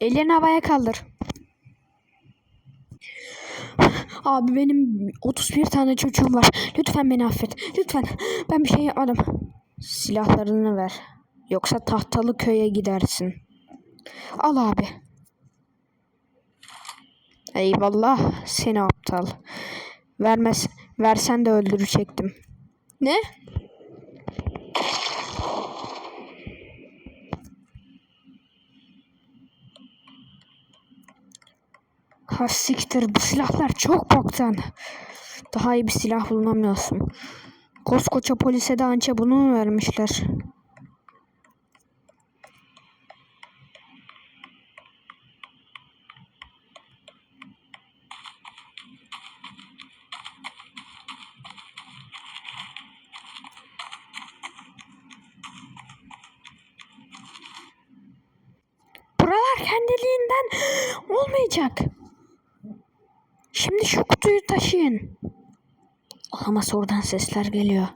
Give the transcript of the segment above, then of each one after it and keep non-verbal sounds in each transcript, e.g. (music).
Ellerini havaya kaldır. Abi benim 31 tane çocuğum var. Lütfen beni affet. Lütfen. Ben bir şey yapmadım. Silahlarını ver. Yoksa tahtalı köye gidersin. Al abi. Eyvallah seni aptal. Vermez, versen de öldürecektim. Ne? Ha siktir bu silahlar çok boktan. Daha iyi bir silah bulmam lazım. Koskoca polise de anca bunu mu vermişler? Kendiliğinden olmayacak. Şimdi şu kutuyu taşıyın. Olamaz oradan sesler geliyor.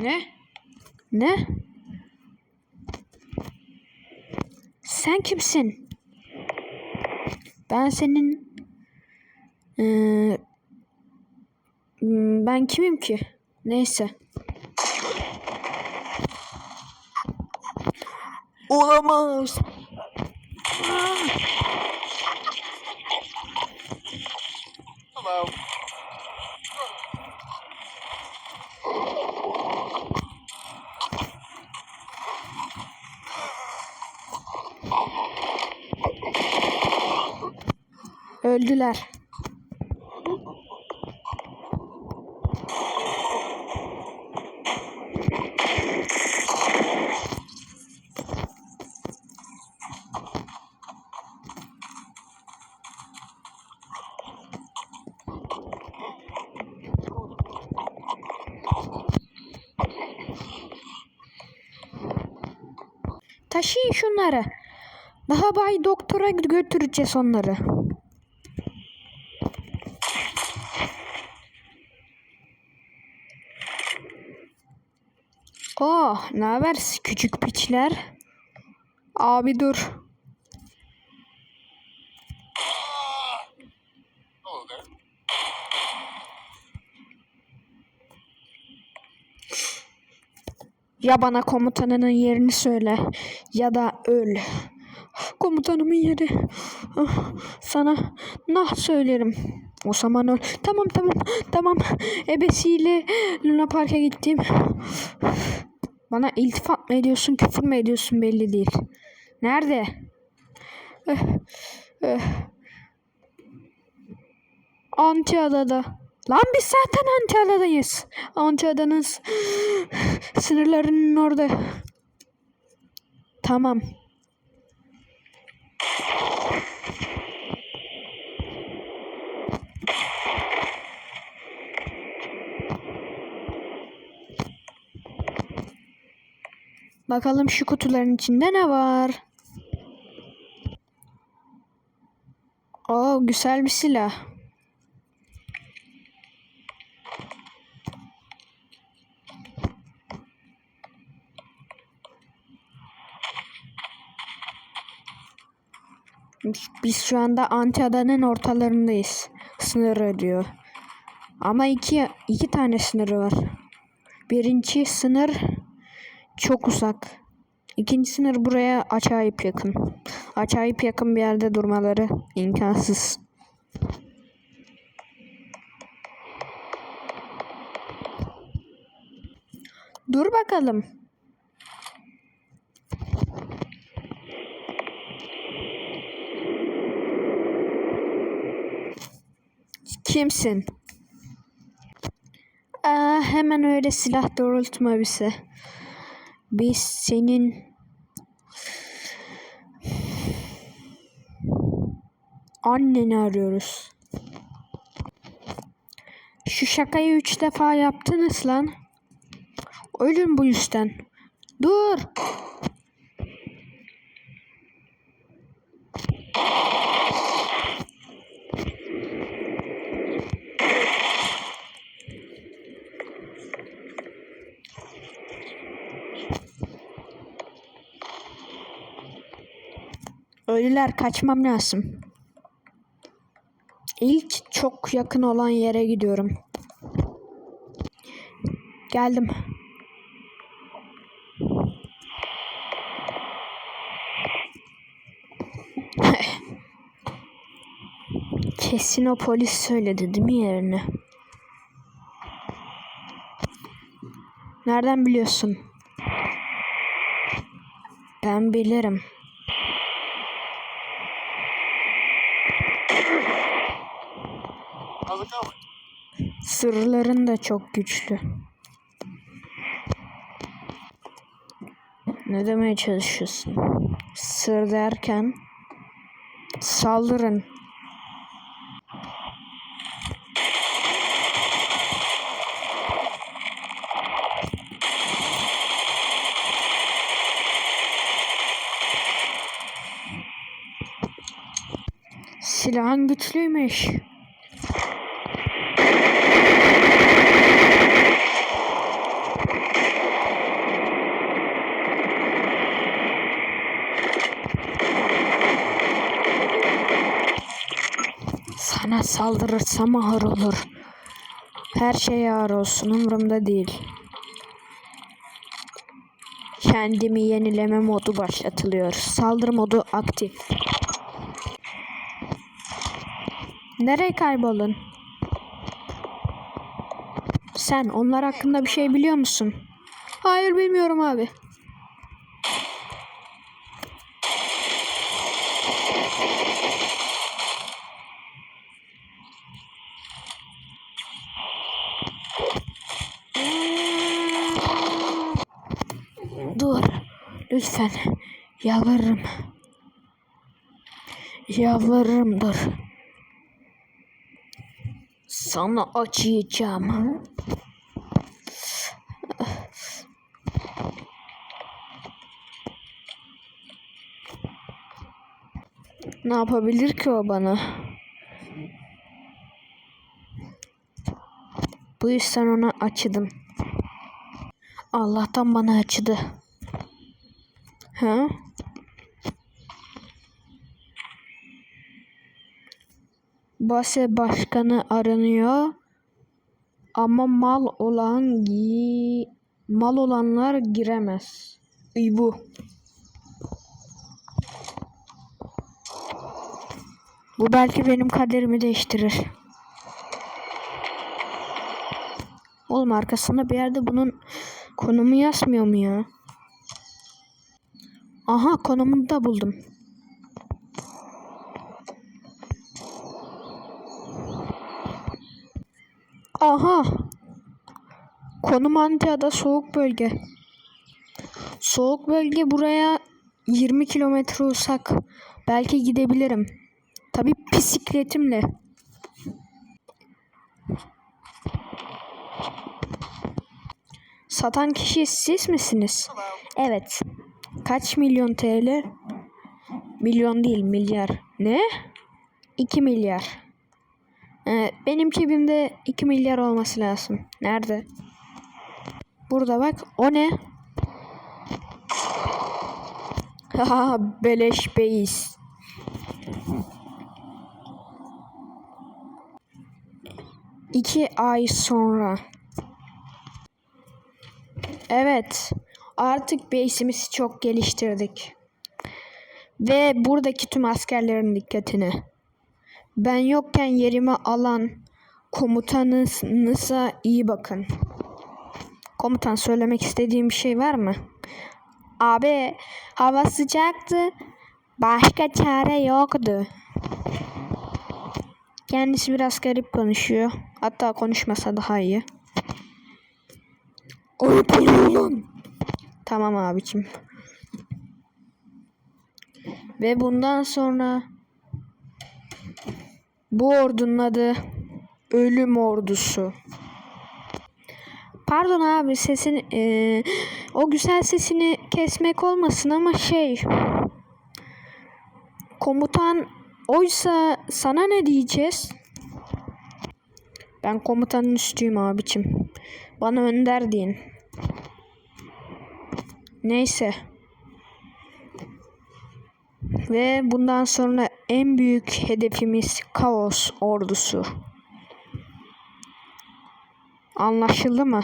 Ne? Ne? Sen kimsin? Ben senin Ben kimim ki? Neyse. Olamaz. Öldüler. Taşıyın şunları. Daha bay doktora götüreceğiz onları. Oh, ne haber küçük piçler? Abi dur. Ya bana komutanının yerini söyle ya da öl. Komutanımın yeri. Ah, Sana nah söylerim. O zaman öl. Tamam tamam tamam. Ebesiyle Luna Park'a gittim. Bana iltifat mı ediyorsun küfür mü ediyorsun belli değil. Nerede? Eh, eh. Antiada'da. Lan biz zaten Antiada'dayız. Antiada'nın s- (sighs) sınırlarının orada. Tamam. Bakalım şu kutuların içinde ne var? Oo güzel bir silah. Biz şu anda Antiada'nın ortalarındayız. Sınırı diyor. Ama iki, iki tane sınırı var. Birinci sınır çok uzak. İkinci sınır buraya acayip yakın. Acayip yakın bir yerde durmaları imkansız. Dur bakalım. Kimsin? Aa, hemen öyle silah doğrultma bize. Biz senin anneni arıyoruz. Şu şakayı üç defa yaptınız lan. Ölün bu yüzden. Dur. Ölüler kaçmam lazım. İlk çok yakın olan yere gidiyorum. Geldim. (laughs) Kesin o polis söyledi değil mi yerini? Nereden biliyorsun? Ben bilirim. Sırların da çok güçlü. Ne demeye çalışıyorsun? Sır derken saldırın. Silahın güçlüymüş. Sana saldırırsam ağır olur. Her şey ağır olsun umurumda değil. Kendimi yenileme modu başlatılıyor. Saldırı modu aktif. Nereye kayboldun? Sen onlar hakkında bir şey biliyor musun? Hayır bilmiyorum abi. Dur. Lütfen. Yalvarırım. Yalvarırım dur. Sana acıyacağım. Ne yapabilir ki o bana? Bu yüzden ona açıdım. Allah'tan bana acıdı. Ha? Base başkanı aranıyor. Ama mal olan gi mal olanlar giremez. Bu. Bu belki benim kaderimi değiştirir. Oğlum arkasında bir yerde bunun konumu yazmıyor mu ya? Aha konumunu da buldum. Aha. Konum Antalya'da soğuk bölge. Soğuk bölge buraya 20 kilometre uzak. Belki gidebilirim. Tabi bisikletimle. Satan kişi siz misiniz? Evet. Kaç milyon TL? Milyon değil milyar. Ne? 2 milyar. Ee, benim cebimde 2 milyar olması lazım. Nerede? Burada bak. O ne? (laughs) Haha beleş beyiz. İki ay sonra. Evet. Artık base'imizi çok geliştirdik. Ve buradaki tüm askerlerin dikkatini. Ben yokken yerimi alan komutanınıza iyi bakın. Komutan söylemek istediğim bir şey var mı? Abi hava sıcaktı. Başka çare yoktu. Kendisi biraz garip konuşuyor. Hatta konuşmasa daha iyi. Ayıp oluyor lan. Tamam abicim. Ve bundan sonra bu ordunun adı ölüm ordusu. Pardon abi sesin eee, o güzel sesini kesmek olmasın ama şey komutan oysa sana ne diyeceğiz? Ben komutanın üstüyüm abicim. Bana önder deyin. Neyse. Ve bundan sonra en büyük hedefimiz Kaos ordusu. Anlaşıldı mı?